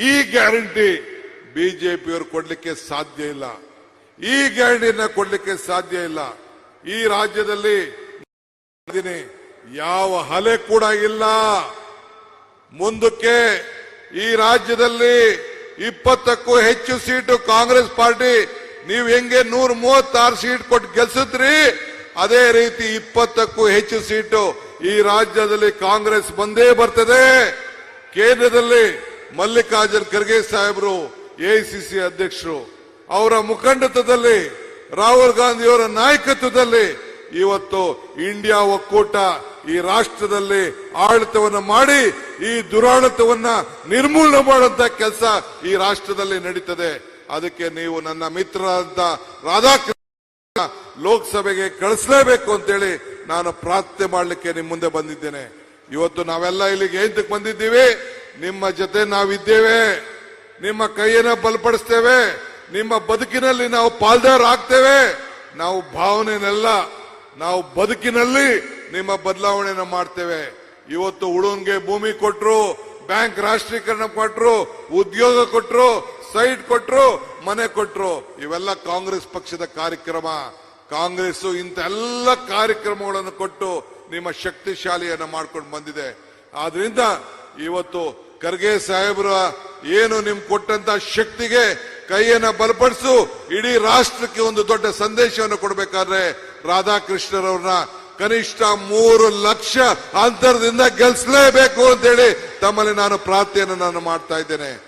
ಈ ಗ್ಯಾರಂಟಿ ಬಿಜೆಪಿಯವರು ಕೊಡ್ಲಿಕ್ಕೆ ಸಾಧ್ಯ ಇಲ್ಲ. ಈ ಗ್ಯಾರಂಟಿಯನ್ನ ಕೊಡ್ಲಿಕ್ಕೆ ಸಾಧ್ಯ ಇಲ್ಲ. ಈ ರಾಜ್ಯದಲ್ಲಿ. ಯಾವ ಹಲೆ ಕೂಡ ಇಲ್ಲ. ಮುಂದಕ್ಕೆ ಈ ರಾಜ್ಯದಲ್ಲಿ ಇಪ್ಪತ್ತಕ್ಕೂ ಹೆಚ್ಚು ಸೀಟು ಕಾಂಗ್ರೆಸ್ ಪಾರ್ಟಿ, ನೀವು ಹೆಂಗೆ ನೂರ ಮೂವತ್ತಾರು ಸೀಟ್ ಕೊಟ್ಟು ಗೆಲ್ಸಿದ್ರಿ ಅದೇ ರೀತಿ ಇಪ್ಪತ್ತಕ್ಕೂ ಹೆಚ್ಚು ಸೀಟು ಈ ರಾಜ್ಯದಲ್ಲಿ ಕಾಂಗ್ರೆಸ್ ಬಂದೇ ಬರ್ತದೆ. ಕೇಂದ್ರದಲ್ಲಿ ಮಲ್ಲಿಕಾರ್ಜುನ್ ಖರ್ಗೆ ಸಾಹೇಬರು ಎಐಸಿಸಿ ಅಧ್ಯಕ್ಷರು, ಅವರ ಮುಖಂಡತ್ವದಲ್ಲಿ, ರಾಹುಲ್ ಗಾಂಧಿಯವರ ನಾಯಕತ್ವದಲ್ಲಿ ಇವತ್ತು ಇಂಡಿಯಾ ಒಕ್ಕೂಟ ಈ ರಾಷ್ಟ್ರದಲ್ಲಿ ಆಡಳಿತವನ್ನು ಮಾಡಿ, ಈ ದುರಾಡಳಿತವನ್ನ ನಿರ್ಮೂಲನೆ ಮಾಡುವಂತ ಕೆಲಸ ಈ ರಾಷ್ಟ್ರದಲ್ಲಿ ನಡೀತದೆ. ಅದಕ್ಕೆ ನೀವು ನನ್ನ ಮಿತ್ರರಾದ ರಾಧಾಕೃಷ್ಣ ಲೋಕಸಭೆಗೆ ಕಳಿಸಲೇಬೇಕು ಅಂತೇಳಿ ನಾನು ಪ್ರಾರ್ಥನೆ ಮಾಡಲಿಕ್ಕೆ ನಿಮ್ಮ ಮುಂದೆ ಬಂದಿದ್ದೇನೆ. ಇವತ್ತು ನಾವೆಲ್ಲ ಇಲ್ಲಿಗೆ ಎಂತಕ್ಕೆ ಬಂದಿದ್ದೀವಿ? ನಿಮ್ಮ ಜೊತೆ ನಾವಿದ್ದೇವೆ. ನಿಮ್ಮ ಕೈಯನ್ನ ಬಲಪಡಿಸ್ತೇವೆ. ನಿಮ್ಮ ಬದುಕಿನಲ್ಲಿ ನಾವು ಪಾಲ್ದಾರಾಗ್ತೇವೆ ನಾವು ಭಾವನೆನೆಲ್ಲ ನಾವು ಬದುಕಿನಲ್ಲಿ ನಿಮ್ಮ ಬದಲಾವಣೆಯನ್ನು ಮಾಡ್ತೇವೆ. ಇವತ್ತು ಹುಡುಗನ್ಗೆ ಭೂಮಿ ಕೊಟ್ರು, ಬ್ಯಾಂಕ್ ರಾಷ್ಟ್ರೀಕರಣ ಕೊಟ್ರು, ಉದ್ಯೋಗ ಕೊಟ್ರು, ಸೈಟ್ ಕೊಟ್ರು, ಮನೆ ಕೊಟ್ರು. ಇವೆಲ್ಲ ಕಾಂಗ್ರೆಸ್ ಪಕ್ಷದ ಕಾರ್ಯಕ್ರಮ. ಕಾಂಗ್ರೆಸ್ ಇಂತ ಎಲ್ಲ ಕಾರ್ಯಕ್ರಮಗಳನ್ನು ಕೊಟ್ಟು ನಿಮ್ಮ ಶಕ್ತಿಶಾಲಿಯನ್ನು ಮಾಡ್ಕೊಂಡು ಬಂದಿದೆ. ಆದ್ರಿಂದ ಇವತ್ತು ಖರ್ಗೆ ಸಾಹೇಬರ ಏನು ನಿಮ್ ಕೊಟ್ಟಂತ ಶಕ್ತಿಗೆ ಕೈಯನ್ನ ಬಲಪಡಿಸು, ಇಡೀ ರಾಷ್ಟ್ರಕ್ಕೆ ಒಂದು ದೊಡ್ಡ ಸಂದೇಶವನ್ನು ಕೊಡಬೇಕಾದ್ರೆ ರಾಧಾಕೃಷ್ಣರವ್ರನ್ನ ಕನಿಷ್ಠ ಮೂರು ಲಕ್ಷ ಅಂತರದಿಂದ ಗೆಲ್ಸಲೇಬೇಕು ಅಂತೇಳಿ ತಮ್ಮಲ್ಲಿ ನಾನು ಪ್ರಾರ್ಥನೆಯನ್ನು ನಾನು ಮಾಡ್ತಾ ಇದ್ದೇನೆ.